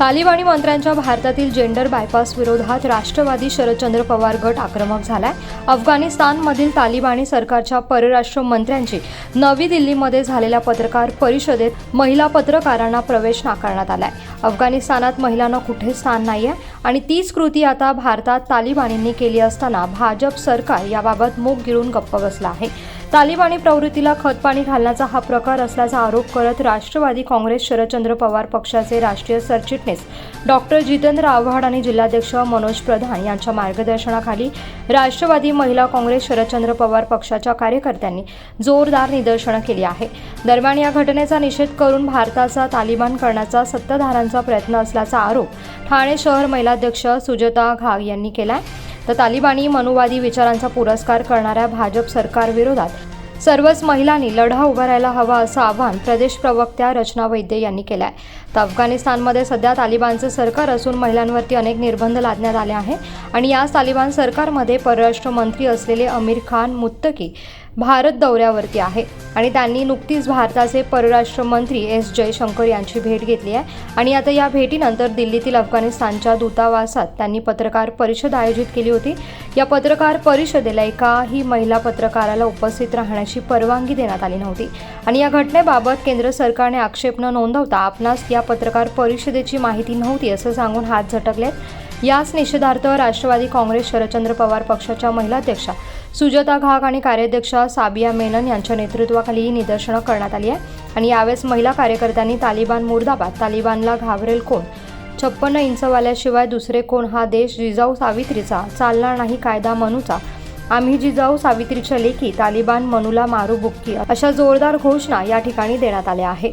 तालिबानी मंत्र्यांच्या भारतातील जेंडर बायपास विरोधात राष्ट्रवादी शरदचंद्र पवार गट आक्रमक झालाय. अफगाणिस्तानमधील तालिबानी सरकारच्या परराष्ट्र मंत्र्यांची नवी दिल्लीमध्ये झालेल्या पत्रकार परिषदेत महिला पत्रकारांना प्रवेश नाकारण्यात आलाय. अफगाणिस्तानात महिलांना कुठे स्थान नाहीये आणि तीच कृती आता भारतात तालिबानींनी केली असताना भाजप सरकार याबाबत मूग गिळून गप्प बसला आहे. तालिबानी प्रवृत्तीला खतपाणी घालण्याचा हा प्रकार असल्याचा आरोप करत राष्ट्रवादी काँग्रेस शरदचंद्र पवार पक्षाचे राष्ट्रीय सरचिटणीस डॉक्टर जितेंद्र आव्हाड आणि जिल्हाध्यक्ष मनोज प्रधान यांच्या मार्गदर्शनाखाली राष्ट्रवादी महिला काँग्रेस शरदचंद्र पवार पक्षाच्या कार्यकर्त्यांनी जोरदार निदर्शनं केली आहे. दरम्यान या घटनेचा निषेध करून भारताचा तालिबान करण्याचा सत्ताधारांचा प्रयत्न असल्याचा आरोप ठाणे शहर महिलाध्यक्ष सुजता घाग यांनी केला आहे तर तालिबानी मनुवादी विचारांचा पुरस्कार करणाऱ्या भाजप सरकारविरोधात सर्वच महिलांनी लढा उभारायला हवा असं आवाहन प्रदेश प्रवक्त्या रचना वैद्य यांनी केलं आहे तर अफगाणिस्तानमध्ये सध्या तालिबानचं सरकार असून महिलांवरती अनेक निर्बंध लादण्यात आले आहे. आणि याच तालिबान सरकारमध्ये परराष्ट्र मंत्री असलेले अमीर खान मुत्तकी भारत दौऱ्यावरती आहे. आणि त्यांनी नुकतीच भारताचे परराष्ट्र मंत्री एस जयशंकर यांची भेट घेतली आहे. आणि आता या भेटीनंतर दिल्लीतील अफगाणिस्तानच्या दूतावासात त्यांनी पत्रकार परिषद आयोजित केली होती. या पत्रकार परिषदेला एकाही महिला पत्रकाराला उपस्थित राहण्याची परवानगी देण्यात आली नव्हती. आणि या घटनेबाबत केंद्र सरकारने आक्षेप न नोंदवता आपणास या पत्रकार परिषदेची माहिती नव्हती असं सांगून हात झटकलेत. याच निषेधार्थ राष्ट्रवादी काँग्रेस शरदचंद्र पवार पक्षाच्या महिलाध्यक्षा सुजाता घाग आणि कार्याध्यक्षा साबिया मेनन यांच्या नेतृत्वाखाली ही निदर्शनं करण्यात आली आहे. आणि यावेळेस महिला कार्यकर्त्यांनी तालिबान मुर्दाबाद तालिबानला घाबरेल कोण? छप्पन्न इंचवाल्याशिवाय दुसरे कोण? हा देश जिजाऊ सावित्रीचा चालणार नाही कायदा मनूचा. आम्ही जिजाऊ सावित्रीच्या लेखी तालिबान मनूला मारू बुक्की अशा जोरदार घोषणा या ठिकाणी देण्यात आल्या आहेत.